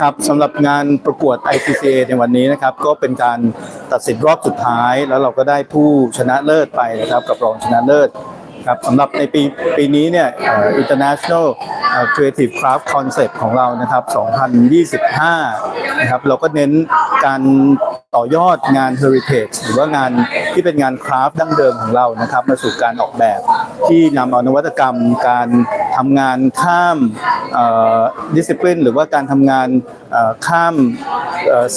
ครับสำหรับงานประกวด ICCA ในวันนี้นะครับ ก็เป็นการตัดสินรอบสุดท้าย แล้วเราก็ได้ผู้ชนะเลิศไปนะครับ กับรองชนะเลิศครับสำหรับในปีปีนี้เนี่ยอ่อ International เอ่อ Creative Craft Concept ของเรานะครับ 2025 นะครับ เราก็เน้นการ ต่อยอดงาน Heritage หรือว่างานที่เป็นงานคราฟต์ดั้งเดิมของเรานะครับ มาสู่การออกแบบที่นำเอานวัตกรรม การทำงานข้ามดิสซิ p ลินหรือว่าการทำงานข้าม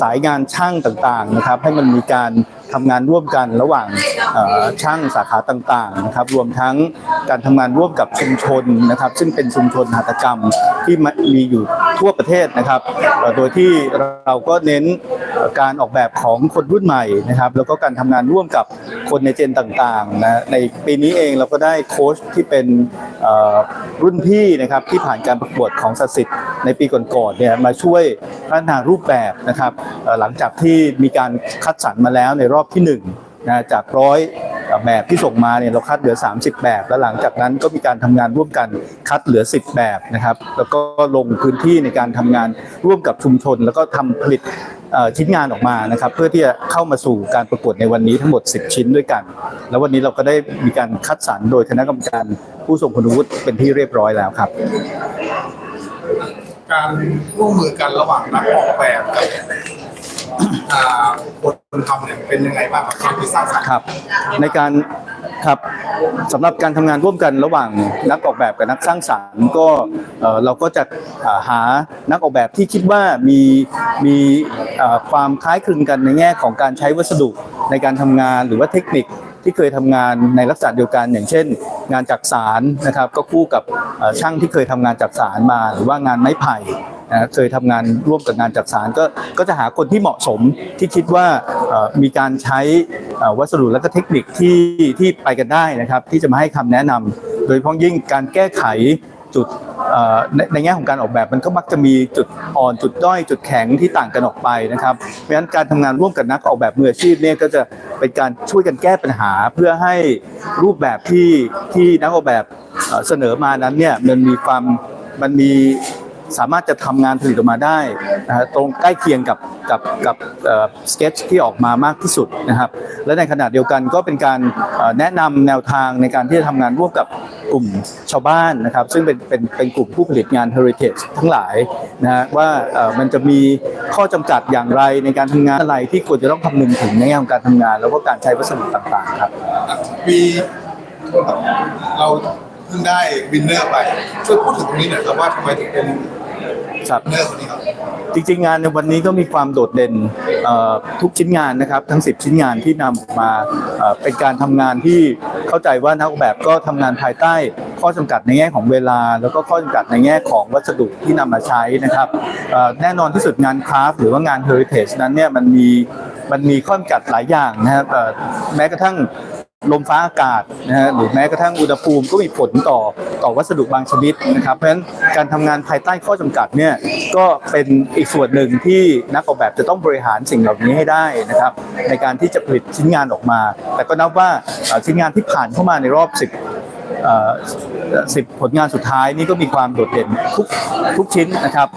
สายงานช่างต่างๆนะครับ ให้มันมีการทำงานร่วมกันระหว่างช่างสาขาต่างๆนะครับ รวมทั้งการทำงานร่วมกับชุมชนนะครับ ซึ่งเป็นชุมชนหัตถกรรมที่มีอยู่ทั่วประเทศนะครับ โดยที่เราก็เน้น การออกแบบของคนรุ่นใหม่นะครับ แล้วก็การทำงานร่วมกับคนในเจนต่างๆนะในปีนี้เองเราก็ได้โค้ชที่เป็นรุ่นพี่นะครับที่ผ่านการประกวดของสสิทธิ์ในปีก่อนๆเนี่ยมาช่วยพัฒนารูปแบบนะครับหลังจากที่มีการคัดสรรมาแล้วในรอบที่หนึ่งนะจากร้อยแบบที่ส่งมาเนี่ยเราคัดเหลือ 30 แบบ แล้วหลังจากนั้นก็มีการทำงานร่วมกันคัดเหลือ 10 แบบนะครับ แล้วก็ลงพื้นที่ในการทำงานร่วมกับชุมชน แล้วก็ทำผลิต ชิ้นงานออกมานะครับเพื่อที่จะเข้ามาสู่การประกวดในวันนี้ทั้งหมด 10 ชิ้นด้วยกัน แล้ววันนี้เราก็ได้มีการคัดสรรโดยคณะกรรมการผู้ทรงคุณวุฒิเป็นที่เรียบร้อยแล้วครับ การร่วมมือกันระหว่างนักออกแบบกับอ่าคนทำเนี่ยเป็นยังไงบ้างครับความคิดสร้างสรรค์ครับ ในการ ครับสำหรับการทำงานร่วมกันระหว่างนักออกแบบกับนักสร้างสรรค์ก็เราก็จะหานักออกแบบที่คิดว่ามีมีความคล้ายคลึงกันในแง่ของการใช้วัสดุในการทำงานหรือว่าเทคนิค ที่เคยทำงานในลักษณะเดียวกัน อย่างเช่น งานจักสารนะครับ ก็คู่กับช่างที่เคยทำงานจักสารมา หรือว่างานไม้ไผ่นะเคยทำงานร่วมกับงานจักสารก็ก็จะหาคนที่เหมาะสมที่คิดว่ามีการใช้วัสดุและก็เทคนิคที่ที่ไปกันได้นะครับ ที่จะมาให้คำแนะนำโดยเฉพาะยิ่งการแก้ไขจุด ในในแง่ของการออกแบบมันก็มักจะมีจุดอ่อนจุดด้อยจุดแข็งที่ต่างกันออกไปนะครับเพราะฉะนั้นการทำงานร่วมกับนักออกแบบมืออาชีพเนี่ยก็จะเป็นการช่วยกันแก้ปัญหา เพื่อให้รูปแบบที่ที่นักออกแบบเสนอมานั้นเนี่ยมันมีความมันมี สามารถจะทำงานผลิตออกมาได้นะฮะตรงใกล้เคียงกับกับกับสเก็ตที่ออกมามากที่สุดนะครับ และในขณะเดียวกันก็เป็นการแนะนำแนวทางในการที่จะทำงานร่วมกับกลุ่มชาวบ้านนะครับ ซึ่งเป็นเป็นเป็นกลุ่มผู้ผลิตงาน heritage ทั้งหลายนะฮะว่ามันจะมีข้อจำกัดอย่างไรในการทำงานอะไรที่ควรจะต้องคำนึงถึงในแง่ของการทำงาน แล้วก็การใช้วัสดุต่างๆครับปีเราเพิ่งได้วินเนอร์ไปช่วยพูดถึงตรงนี้หน่อยครับว่าทำไมถึงเป็น ครับวินเนอร์คนนี้ครับจริงๆงานในวันนี้ก็มีความโดดเด่นทุกชิ้นงานนะครับ ทั้ง 10 ชิ้นงานที่นำออกมาเป็นการทำงานที่เข้าใจว่านักออกแบบก็ทำงานภายใต้ ข้อจำกัดในแง่ของเวลา แล้วก็ข้อจำกัดในแง่ของวัสดุที่นำมาใช้นะครับแน่นอนที่สุดงานคราฟหรือว่างาน heritage นั้นเนี่ยมันมีมันมีข้อจำกัดหลายอย่างนะครับแม้กระทั่ง ลมฟ้าอากาศนะฮะหรือแม้กระทั่งอุณหภูมิก็มีผลต่อต่อวัสดุบางชนิดนะครับ เพราะฉะนั้นการทำงานภายใต้ข้อจำกัดเนี่ยก็เป็นอีกส่วนหนึ่งที่นักออกแบบจะต้องบริหารสิ่งเหล่านี้ให้ได้นะครับ ในการที่จะผลิตชิ้นงานออกมา แต่ก็นับว่าชิ้นงานที่ผ่านเข้ามาในรอบ 10 สิบผลงานสุดท้ายนี่ก็มีความโดดเด่นทุกทุกชิ้นนะครับ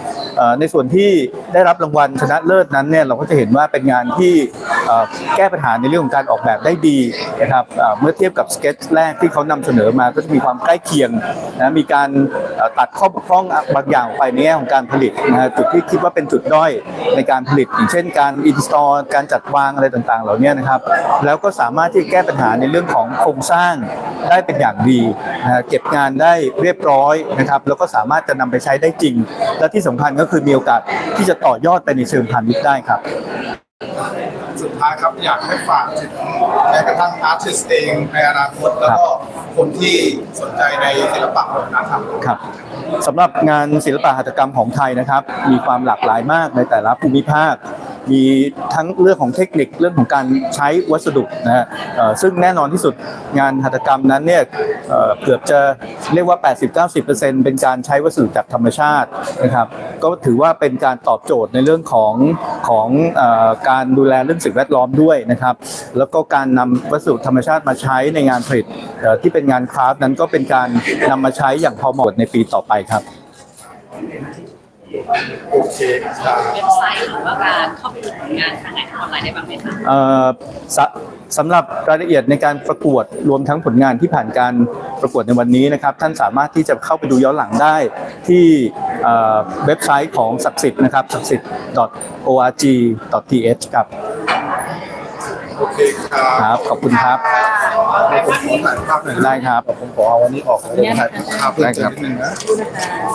ในส่วนที่ได้รับรางวัลชนะเลิศนั้นเนี่ยเราก็จะเห็นว่าเป็นงานที่แก้ปัญหาในเรื่องของการออกแบบได้ดีนะครับเมื่อเทียบกับสเก็ตแรกที่เขานำเสนอมาก็จะมีความใกล้เคียงนะมีการตัดข้อบกพร่องบางอย่างไปในแง่ของการผลิตนะจุดที่คิดว่าเป็นจุดด้อยในการผลิต อย่างเช่น การอินสตอลการจัดวางอะไรต่างๆ เหล่านี้นะครับแล้วก็สามารถที่แก้ปัญหาในเรื่องของโครงสร้าง ได้เป็นอย่างดีนะฮะเก็บงานได้เรียบร้อยนะครับ แล้วก็สามารถจะนำไปใช้ได้จริง และที่สำคัญก็คือมีโอกาสที่จะต่อยอดไปในเชิงพาณิชย์ได้ครับสุดท้ายครับอยากให้ฝากถึงแม้กระทั่งอาร์ติสเองในอนาคตแล้วก็คนที่สนใจในศิลปะวัฒนธรรมครับสำหรับงานศิลปะหัตถกรรมของไทยนะครับ มีความหลากหลายมากในแต่ละภูมิภาค มีทั้งเรื่องของเทคนิคเรื่องของการใช้วัสดุนะฮะซึ่งแน่นอนที่สุดงานหัตถกรรมนั้นเนี่ยเกือบจะเรียกว่า 80-90%เป็นการใช้วัสดุจากธรรมชาตินะครับก็ถือว่าเป็นการตอบโจทย์ในเรื่องของของอการดูแลเรื่องสิ่งแวดล้อมด้วยนะครับแล้วก็การนำวัสดุธรรมชาติมาใช้ในงานผลิตที่เป็นงานคราฟนั้นก็เป็นการนำมาใช้อย่างพอเหมาะในปีต่อไปครับ โอเคครับเว็บไซต์หรือว่าการเข้าไปดูผลงานทางไหนทางออนไลน์ได้บ้างไหมคะเอ่อสะสำหรับรายละเอียดในการประกวดรวมทั้งผลงานที่ผ่านการประกวดในวันนี้นะครับ ท่านสามารถที่จะเข้าไปดูย้อนหลังได้ที่เอ่อเว็บไซต์ของศักดิ์สิทธิ์นะครับศักดิ์สิทธิ์ .org.th ครับโอเคครับครับขอบคุณครับ ผมขอถ่ายภาพหน่อยนะได้ครับผมขอเอาวันนี้ออกแล้วเดี๋ยวถ่ายภาพเพิ่มเติมนิดนึงนะ